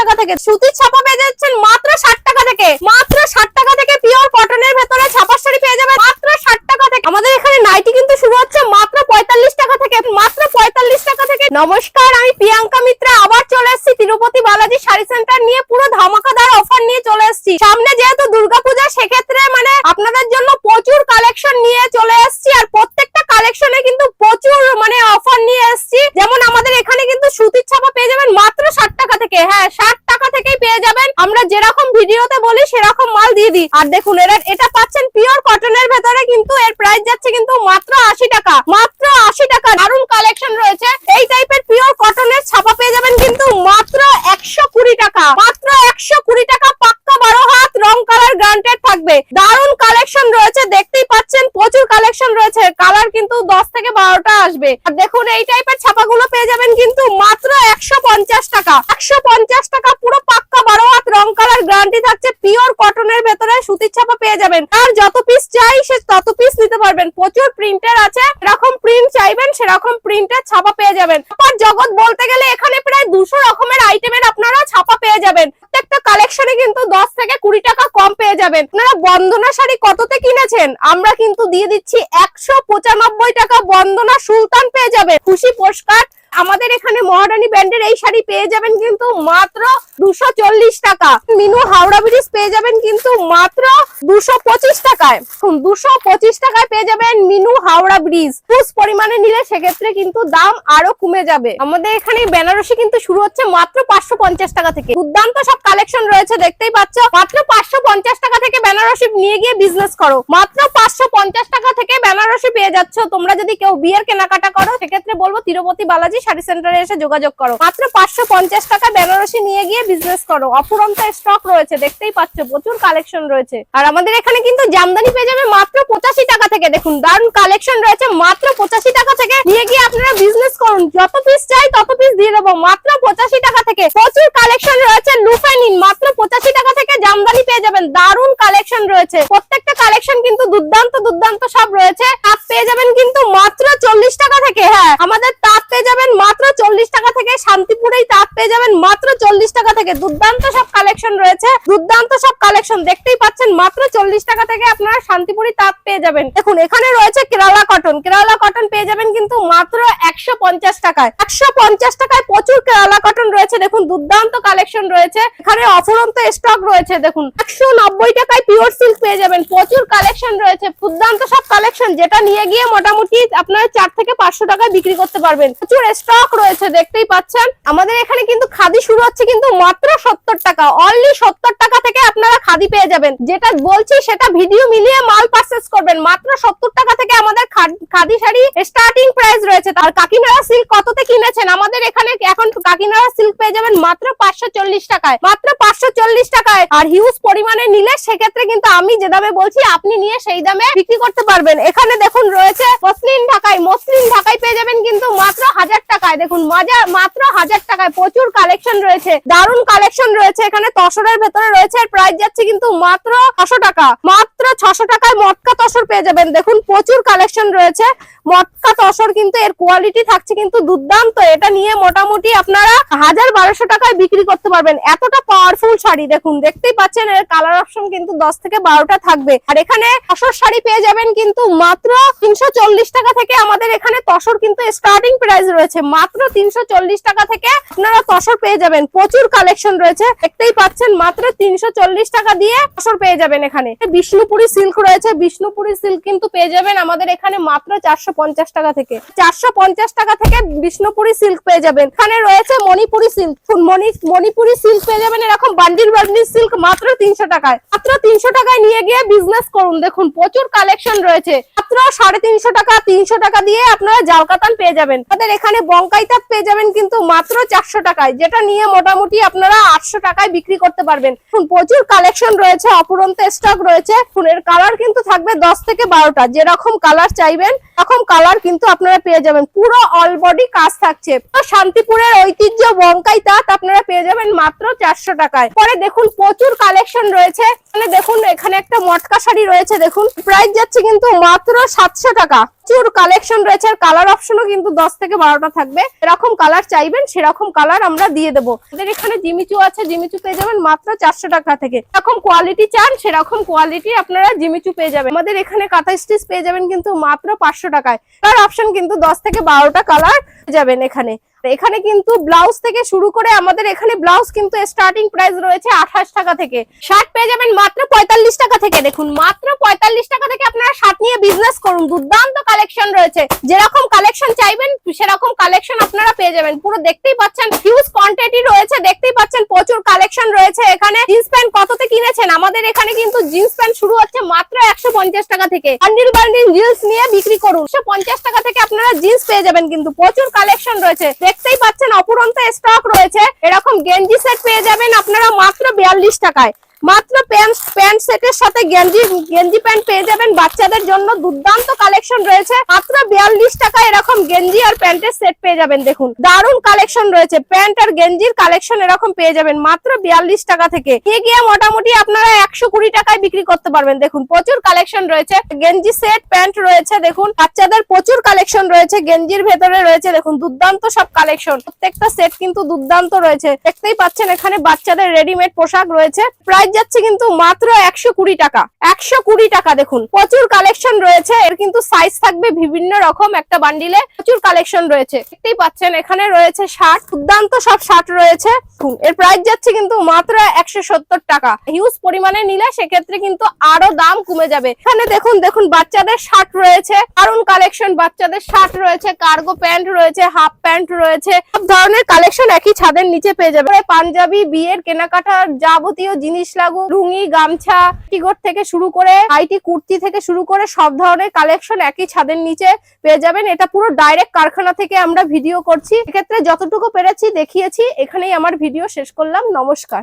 টাকা থেকে। সুতির ছাপা পেয়ে যাচ্ছেন মাত্র ষাট টাকা থেকে। মাত্র ষাট টাকা থেকে পিওর কটনের ভেতরে ছাপার শাড়ি পেয়ে যাবেন মাত্র ষাট টাকা থেকে। আমাদের এখানে নাইটি কিন্তু শুরু হচ্ছে মাত্র পঁয়তাল্লিশ টাকা থেকে। মাত্র পঁয়তাল্লিশ টাকা থেকে। নমস্কার, আমি প্রিয়াঙ্কা মিত্রা। আবার চলে এসেছি তিরুপতি বালাজি শাড়ি সেন্টার নিয়ে পুরো ধামাকাদার অফার নিয়ে চলে এসেছি। সামনে যেহেতু দুর্গাপূজা, সেক্ষেত্রে মানে আপনাদের জন্য প্রচুর কালেকশন নিয়ে চলে এসেছি। আর প্রত্যেকটা কালেকশনে কিন্তু প্রচুর মানে অফার নিয়ে এসেছি যেমন আমাদের এখানে কিন্তু সুতির ছাপা পেয়ে যাবেন মাত্র ষাট টাকা থেকে হ্যাঁ ষাট টাকা থেকেই পেয়ে যাবেন আমরা যেরকম ভিডিওতে বলি দিই আর দেখুন, এরা, এটা পাচ্ছেন পিওর কটনের ভেতরে কিন্তু এর প্রাইস যাচ্ছে কিন্তু মাত্র আশি টাকা। মাত্র আশি টাকা। দারুণ কালেকশন রয়েছে। এই টাইপের পিওর কটনের ছাপা পেয়ে যাবেন কিন্তু মাত্র একশো কুড়ি টাকা। মাত্র একশো কুড়ি টাকা পাক্কা বারো হাত, রং কালার গ্রান্টেড থাকবে। দারুণ কালেকশন রয়েছে। দেখতেই পাচ্ছেন, প্রচুর কালেকশন রয়েছে। কালার কিন্তু দশ থেকে বারোটা আসবে। আর দেখুন, এই টাইপের ছাপাগুলো পেয়ে যাবেন কিন্তু মাত্র একশো পঞ্চাশ টাকা। একশো পঞ্চাশ টাকা পুরো পাক্কা বারো হাত, রং কালার গ্যারান্টি থাকছে পিওর কটনের ভেতরে সুতির ছাপা পেয়ে যাবেন। আর যত পিস চাই, সে তত পিস নিতে পারবেন। প্রচুর প্রিন্টের আছে এরকম প্রিন্ট চাইবেন, সেরকম প্রিন্টের ছাপা পেয়ে যাবেন। আর জগৎ বলতে গেলে এখানে প্রায় দুশো রকমের আইটেমের আপনারা ছাপা পেয়ে যাবেন। প্রত্যেকটা কালেকশনে কিন্তু দশ থেকে কুড়ি টাকা কম পেয়ে যাবেন। আপনারা বন্দনা শাড়ি কততে কিনেছেন? আমরা কিন্তু দিয়ে দিচ্ছি একশো পঁচানব্বই টাকা বন্দনা সুলতান পেয়ে যাবে খুশি পোস্টকার্ড আমাদের এখানে মহারানী ব্র্যান্ডের এই শাড়ি পেয়ে যাবেন কিন্তু মাত্র দুশো টাকা। মিনু হাওড়া ব্রিজ পেয়ে যাবেন কিন্তু মাত্র দুশো টাকায়। দুশো টাকায় পেয়ে যাবেন মিনু হাওড়া ব্রিজ পুষ পরিমাণে নিলে সেক্ষেত্রে কিন্তু দাম আরও কমে যাবে। আমাদের এখানে বেনারসি কিন্তু শুরু হচ্ছে মাত্র পাঁচশো পঞ্চাশ টাকা থেকে। দুর্দান্ত সব কালেকশন রয়েছে, দেখতেই পাচ্ছ। মাত্র পাঁচশো পঞ্চাশ টাকা থেকে বেনারসি নিয়ে গিয়ে বিজনেস করো। মাত্র পাঁচশো পঞ্চাশ টাকা থেকে বেনারসি পেয়ে যাচ্ছ। তোমরা যদি কেউ বিয়ের কেনাকাটা করো, সেক্ষেত্রে বলব তিরুপতি বালাজি শাড়ি সেন্টারে এসে যোগাযোগ করো। মাত্র পাঁচশো পঞ্চাশ টাকা বেনারসি নিয়ে গিয়ে বিজনেস করো। অফুরন্ত স্টক রয়েছে, দেখতেই পাচ্ছ, প্রচুর কালেকশন রয়েছে। আর আমাদের এখানে কিন্তু জামদানি পেয়ে যাবে মাত্র পঁচাশি টাকা থেকে। দেখুন, দারুণ কালেকশন রয়েছে, মাত্র পঁচাশি টাকা থেকে। নিয়ে গিয়ে আপনারা বিজনেস করুন। যত পিস চাই, তত পিস দিয়ে দেবো। মাত্র পঁচাশি টাকা থেকে। প্রচুর কালেকশন রয়েছে লুফে নিন। মাত্র পঁচাশি টাকা থেকে জামদানি পেয়ে যাবেন। দারুণ কালেকশন রয়েছে। প্রত্যেকটা কালেকশন কিন্তু দুর্দান্ত দুর্দান্ত সব রয়েছে। তাঁত পেয়ে যাবেন কিন্তু মাত্র চল্লিশ টাকা থেকে। হ্যাঁ আমাদের তাঁত যাবেন মাত্র চল্লিশ টাকা থেকে শান্তিপুরেই তাঁত পেয়ে যাবেন মাত্র চল্লিশ টাকা থেকে। দুর্দান্ত সব কালেকশন রয়েছে। দুর্দান্ত সব কালেকশন দেখতেই পাচ্ছেন, মাত্র চল্লিশ টাকা থেকে আপনারা শান্তিপুরি তাঁত পেয়ে যাবেন। দেখুন, এখানে রয়েছে কেরালা কটন কেরালা কটন পেয়ে যাবেন কিন্তু মাত্র একশো পঞ্চাশ টাকায়। একশো পঞ্চাশ টাকায় প্রচুর কেরালা কটন রয়েছে। দেখুন, দুর্দান্ত কালেকশন রয়েছে। এখানে অফুরন্ত স্টক রয়েছে, দেখুন। একশো নব্বই টাকায় পিওর সিল্ক পেয়ে যাবেন। প্রচুর কালেকশন রয়েছে। দুর্দান্ত সব কালেকশন যেটা নিয়ে গিয়ে মোটামুটি আপনারা চার থেকে পাঁচশো টাকায় বিক্রি করতে পারবেন। প্রচুর স্টক রয়েছে, দেখতেই পাচ্ছেন। আমাদের এখানে কিন্তু খাদি শুরু হচ্ছে কিন্তু মাত্র সত্তর টাকা। অনলি সত্তর টাকা থেকে আপনারা খাদি পেয়ে যাবেন। যেটা বলছি, সেটা ভিডিও মিলিয়ে মাল পারচেস করবেন। মাত্র সত্তর টাকা থেকে আমাদের খাদ- শাড়ি স্টার্টিং প্রাইস রয়েছে। তার কাকিনাড়া সিল্ক কততে কিনেছেন? আমাদের এখানে এখন কাকিনাড়া সিল্ক পেয়ে যাবেন মাত্র পাঁচশো চল্লিশ টাকায়। মাত্র পাঁচশো টাকায় আর হিউজ পরিমাণে নিলে সেক্ষেত্রে কিন্তু আমি যে দামে বলছি, আপনি নিয়ে সেই দামে বিক্রি করতে পারবেন। এখানে দেখুন রয়েছে মসলিন ঢাকায় মসলিন ঢাকায় পেয়ে যাবেন কিন্তু মাত্র হাজার টাকায়। দেখুন মাজার মাত্র হাজার টাকায় প্রচুর কালেকশন রয়েছে। দারুণ কালেকশন রয়েছে এখানে। তসরের ভেতরে রয়েছে। প্রাইস যাচ্ছে কিন্তু মাত্র ছশো টাকা। মাত্র ছশো টাকায় মটকা তসর পেয়ে যাবেন। দেখুন, প্রচুর কালেকশন রয়েছে। মটকা তসর কিন্তু এর কোয়ালিটি থাকছে কিন্তু দুর্দান্ত। এটা নিয়ে মোটামুটি আপনারা হাজার বারোশো টাকায় বিক্রি করতে পারবেন। এতটা পাওয়ারফুল শাড়ি, দেখুন, দেখতেই পাচ্ছেন, এর কালার অপশন কিন্তু দশ থেকে বারোটা থাকবে। আর এখানে তসর শাড়ি পেয়ে যাবেন কিন্তু মাত্র তিনশো চল্লিশ টাকা থেকে আমাদের এখানে তসর কিন্তু স্টার্টিং প্রাইস রয়েছে। মাত্র তিনশো চল্লিশ টাকা থেকে আপনারা তসর পেয়ে যাবেন। প্রচুর কালেকশন রয়েছে। দেখতেই পাচ্ছেন, মাত্র তিনশো চল্লিশ টাকা দিয়ে তসর পেয়ে যাবেন এখানে। বিষ্ণুপুরি সিল্ক রয়েছে, বিষ্ণুপুরি সিল্ক কিন্তু পেয়ে যাবেন আমাদের এখানে মাত্র চারশো পঞ্চাশ টাকা থেকে। চারশো পঞ্চাশ টাকা থেকে বিষ্ণুপুরি সিল্ক পেয়ে যাবেন। এখানে রয়েছে মণিপুরি সিল্ক। মণি, মণিপুরি সিল্ক পেয়ে যাবেন এরকম বান্ডিল বান্ডিল সিল্ক মাত্র তিনশো টাকায়। মাত্র তিনশো টাকায় নিয়ে গিয়ে বিজনেস করুন। দেখুন, প্রচুর কালেকশন রয়েছে। মাত্র সাড়ে তিনশো টাকা তিনশো টাকা দিয়ে আপনারা জাল কাতান পেয়ে যাবেন। আমাদের এখানে বঙ্কাই তাঁত পেয়ে যাবেন কিন্তু মাত্র চারশো টাকায়, যেটা নিয়ে মোটামুটি আপনারা আটশো টাকায় বিক্রি করতে পারবেন। প্রচুর কালেকশন রয়েছে অপুরন্ত স্টক রয়েছে। ফুলের কালার কিন্তু থাকবে দশ থেকে বারোটা। যেরকম কালার চাইবেন এরকম কালার কিন্তু আপনারা পেয়ে যাবেন। পুরো অল বডি কাজ থাকছে। শান্তিপুরের ঐতিহ্য বঙ্কাই তাঁত আপনারা পেয়ে যাবেন মাত্র চারশো টাকায়। পরে দেখুন, প্রচুর কালেকশন রয়েছে। দেখুন, এখানে একটা মটকা শাড়ি রয়েছে, দেখুন। প্রাইস যাচ্ছে কিন্তু মাত্র সাতশো টাকা। প্রচুর কালেকশন রয়েছে আর কালার অপশনও কিন্তু দশ থেকে বারোটা থাকবে। এরকম কালার চাইবেন, সেরকম কালার আমরা দিয়ে দেবো। আমাদের এখানে জিমিচু আছে, জিমিচু পেয়ে যাবেন মাত্র চারশো টাকা থেকে। এরকম কোয়ালিটি চান, সেরকম কোয়ালিটি আপনারা জিমিচু পেয়ে যাবেন। আমাদের এখানে কাঁথা স্টিচ পেয়ে যাবেন কিন্তু মাত্র পাঁচশো টাকায়। কালার অপশন কিন্তু দশ থেকে বারোটা কালার যাবেন এখানে। এখানে কিন্তু ব্লাউজ থেকে শুরু করে আমাদের এখানে ব্লাউজ কিন্তু স্টার্টিং প্রাইস রয়েছে আঠাশ টাকা থেকে। শার্ট পেয়ে যাবেন মাত্র পঁয়তাল্লিশ টাকা থেকে। দেখুন, মাত্র পঁয়তাল্লিশ টাকা থেকে আপনারা শার্ট নিয়ে বিজনেস করুন। দুর্দান্ত কালেকশন রয়েছে। যেরকম কালেকশন চাইবেন, সেরকম কালেকশন আপনারা পেয়ে যাবেন। পুরো দেখতেই পাচ্ছেন হিউজ কোয়ান্টিটি রয়েছে। দেখতেই পাচ্ছেন প্রচুর কালেকশন রয়েছে এখানে। জিন্স প্যান্ট কততে কিনেছেন? আমাদের এখানে কিন্তু জিন্স প্যান্ট শুরু হচ্ছে মাত্র একশো পঞ্চাশ টাকা থেকে। বান্ডিল বান্ডিল জিন্স নিয়ে বিক্রি করুন। একশো পঞ্চাশ টাকা থেকে আপনারা জিন্স পেয়ে যাবেন কিন্তু প্রচুর কালেকশন রয়েছে। দেখতেই পাচ্ছেন অপুরন্ত স্টক রয়েছে। এরকম গেঞ্জি সেট পেয়ে যাবেন আপনারা মাত্র বিয়াল্লিশ টাকায়। মাত্র প্যান্ট প্যান্ট সেটের সাথে গেঞ্জি গেঞ্জি প্যান্ট পেয়ে যাবেন। বাচ্চাদের জন্য দুর্দান্ত কালেকশন রয়েছে। মাত্র বিয়াল্লিশ টাকা এরকম গেঞ্জি আর প্যান্টের সেট পেয়ে যাবেন, দেখুন। দারুণ কালেকশন রয়েছে। প্যান্ট আর গেঞ্জির কালেকশন এরকম পেয়ে যাবেন, মাত্র বিয়াল্লিশ টাকা থেকে। নিয়ে গিয়ে মোটামুটি আপনারা একশো কুড়ি টাকায় বিক্রি করতে পারবেন, দেখুন। প্রচুর কালেকশন রয়েছে। গেঞ্জি সেট, প্যান্ট রয়েছে, দেখুন। বাচ্চাদের প্রচুর কালেকশন রয়েছে। গেঞ্জির ভেতরে রয়েছে, দেখুন, দুর্দান্ত সব কালেকশন। প্রত্যেকটা সেট কিন্তু দুর্দান্ত রয়েছে। দেখতেই পাচ্ছেন, এখানে বাচ্চাদের রেডিমেড পোশাক রয়েছে। প্রাইস যাচ্ছে কিন্তু মাত্র একশো কুড়ি টাকা। একশো কুড়ি টাকা দেখুন। প্রচুর কালেকশন রয়েছে। এর কিন্তু সাইজ থাকবে বিভিন্ন রকম একটা বান্ডিলে প্রচুর কালেকশন রয়েছে। দেখতেই পাচ্ছেন, এখানে রয়েছে শার্ট দুর্দান্ত সব শার্ট রয়েছে। এর প্রাইস যাচ্ছে কিন্তু মাত্র একশো সত্তর টাকা। হিউজ পরিমাণে নিলে সেক্ষেত্রে কিন্তু আরও দাম কমে যাবে। এখানে দেখুন দেখুন, বাচ্চাদের শার্ট রয়েছে। দারুণ কালেকশন বাচ্চাদের শার্ট রয়েছে। কার্গো প্যান্ট রয়েছে হাফ প্যান্ট রয়েছে। সব ধরনের কালেকশন একই ছাদের নিচে পেয়ে যাবে। পাঞ্জাবি, বিয়ের কেনাকাটার যাবতীয় জিনিস লাগু লুঙ্গি, গামছা টিগট থেকে শুরু করে, আইটি কুর্তি থেকে শুরু করে সব ধরনের কালেকশন একই ছাদের নিচে পেয়ে যাবেন। এটা পুরো ডাইরেক্ট কারখানা থেকে আমরা ভিডিও করছি। এক্ষেত্রে যতটুকু পেরেছি দেখিয়েছি। এখানেই আমার ভিডিও শেষ করলাম। নমস্কার।